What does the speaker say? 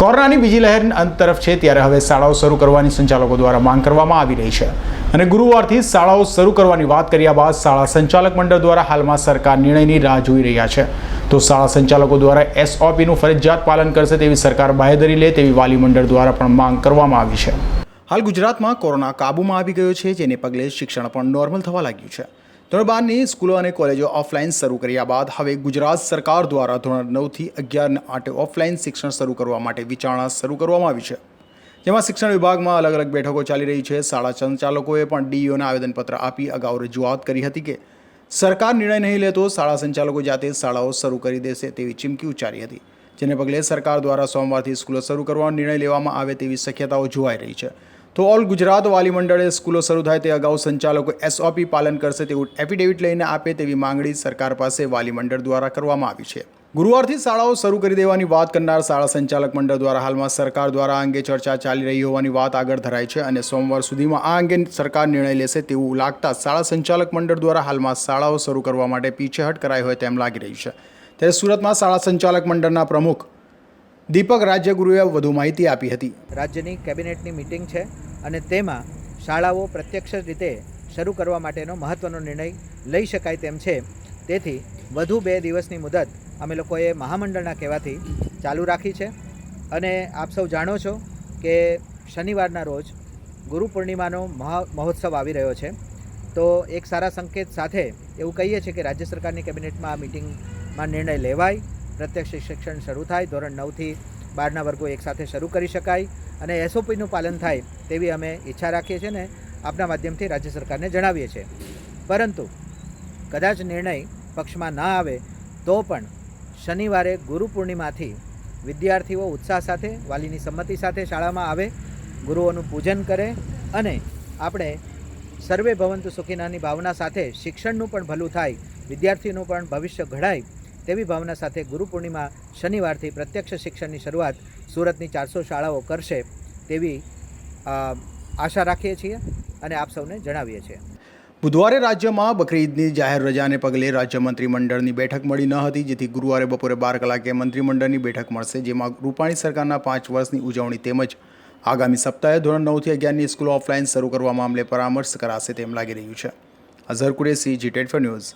કોરોનાની બીજી લહેર અંત તરફ છે ત્યારે હવે શાળાઓ શરૂ કરવાની સંચાલકો દ્વારા માંગ કરવામાં આવી રહી છે. અને ગુરુવારથી શાળાઓ શરૂ કરવાની વાત કર્યા બાદ શાળા સંચાલક મંડળ દ્વારા હાલમાં સરકાર નિર્ણયની રાહ જોઈ રહ્યા છે. તો શાળા સંચાલકો દ્વારા એસઓપીનું ફરજિયાત પાલન કરશે તેવી સરકાર બાહેધરી લે તેવી વાલી મંડળ દ્વારા પણ માંગ કરવામાં આવી છે. હાલ ગુજરાતમાં કોરોના કાબૂમાં આવી ગયો છે, જેને પગલે શિક્ષણ પણ નોર્મલ થવા લાગ્યું છે. ધોરણ બારની સ્કૂલો અને કોલેજો ઓફલાઈન શરૂ કર્યા બાદ હવે ગુજરાત સરકાર દ્વારા ધોરણ નવથી અગિયાર આઠે ઓફલાઈન શિક્ષણ શરૂ કરવા માટે વિચારણા શરૂ કરવામાં આવી છે. જેમાં શિક્ષણ વિભાગમાં અલગ અલગ બેઠકો ચાલી રહી છે. શાળા સંચાલકોએ પણ ડીઈઓને આવેદનપત્ર આપી અગાઉ રજૂઆત કરી હતી કે સરકાર નિર્ણય નહીં લેતો શાળા સંચાલકો જાતે શાળાઓ શરૂ કરી દેશે તેવી ચીમકી ઉચ્ચારી હતી. જેને પગલે સરકાર દ્વારા સોમવારથી સ્કૂલો શરૂ કરવાનો નિર્ણય લેવામાં આવે તેવી શક્યતાઓ જોવાઈ રહી છે. તો ઓલ ગુજરાત વાલી મંડળે સ્કૂલો શરૂ થાય તે અગાઉ સંચાલકો એસઓપી પાલન કરશે તેવું એફિડેવિટ લઈને આપે તેવી માંગણી સરકાર પાસે વાલી મંડળ દ્વારા કરવામાં આવી છે. ગુરુવારથી શાળાઓ શરૂ કરી દેવાની વાત કરનાર શાળા સંચાલક મંડળ દ્વારા હાલમાં સરકાર દ્વારા આ અંગે ચર્ચા ચાલી રહી હોવાની વાત આગળ ધરાય છે અને સોમવાર સુધીમાં આ અંગે સરકાર નિર્ણય લેશે તેવું લાગતા શાળા સંચાલક મંડળ દ્વારા હાલમાં શાળાઓ શરૂ કરવા માટે પીછેહટ કરાઈ હોય તેમ લાગી રહ્યું છે. ત્યારે સુરતમાં શાળા સંચાલક મંડળના પ્રમુખ દીપક રાજ્યગુરુએ વધુ માહિતી આપી હતી. રાજ્યની કેબિનેટની મિટિંગ છે. અને તેમાં શાળાઓ પ્રત્યક્ષ રીતે શરૂ કરવા માટેનો મહત્ત્વનો નિર્ણય લઈ શકાય તેમ છે. તેથી, વધુ બે દિવસની મુદત અમે લોકોએ મહામંડળના કહેવાથી ચાલુ રાખી છે. અને આપ સૌ જાણો છો કે શનિવારના રોજ ગુરુ પૂર્ણિમાનો મહા, મહોત્સવ આવી રહ્યો છે. તો એક સારા સંકેત સાથે એવું કહીએ છીએ કે રાજ્ય સરકારની કેબિનેટમાં આ મિટિંગમાં નિર્ણય લેવાય. પ્રત્યક્ષ શિક્ષણ શરૂ થાય. ધોરણ નવથી બારના વર્ગો એકસાથે શરૂ કરી શકાય. અને એસઓપીનું પાલન થાય તેવી અમે ઈચ્છા રાખીએ છીએ ને આપના માધ્યમથી રાજ્ય સરકારને જણાવીએ છીએ. પરંતુ કદાચ નિર્ણય પક્ષમાં ના આવે તો પણ શનિવારે ગુરુ પૂર્ણિમાથી વિદ્યાર્થીઓ ઉત્સાહ સાથે, વાલીની સંમતિ સાથે શાળામાં આવે, ગુરુઓનું પૂજન કરે અને આપણે સર્વે ભવંતુ સુખીનાની ભાવના સાથે શિક્ષણનું પણ ભલું થાય, વિદ્યાર્થીનું પણ ભવિષ્ય ઘડાય તેવી ભાવના સાથે ગુરુ પૂર્ણિમા શનિવારથી પ્રત્યક્ષ શિક્ષણની શરૂઆત સુરતની ચારસો શાળાઓ કરશે તેવી આશા રાખીએ છીએ અને આપ સૌને જણાવીએ છીએ. બુધવારે રાજ્યમાં બકરી ઈદની જાહેર રજાને પગલે રાજ્ય મંત્રીમંડળની બેઠક મળી ન હતી, જેથી ગુરુવારે બપોરે બાર કલાકે મંત્રીમંડળની બેઠક મળશે, જેમાં રૂપાણી સરકારના પાંચ વર્ષની ઉજવણી તેમજ આગામી સપ્તાહે ધોરણ નવથી અગિયારની સ્કૂલ ઓફલાઈન શરૂ કરવા મામલે પરામર્શ કરાશે તેમ લાગી રહ્યું છે. અઝહર જી જીટેડ ફોર ન્યૂઝ.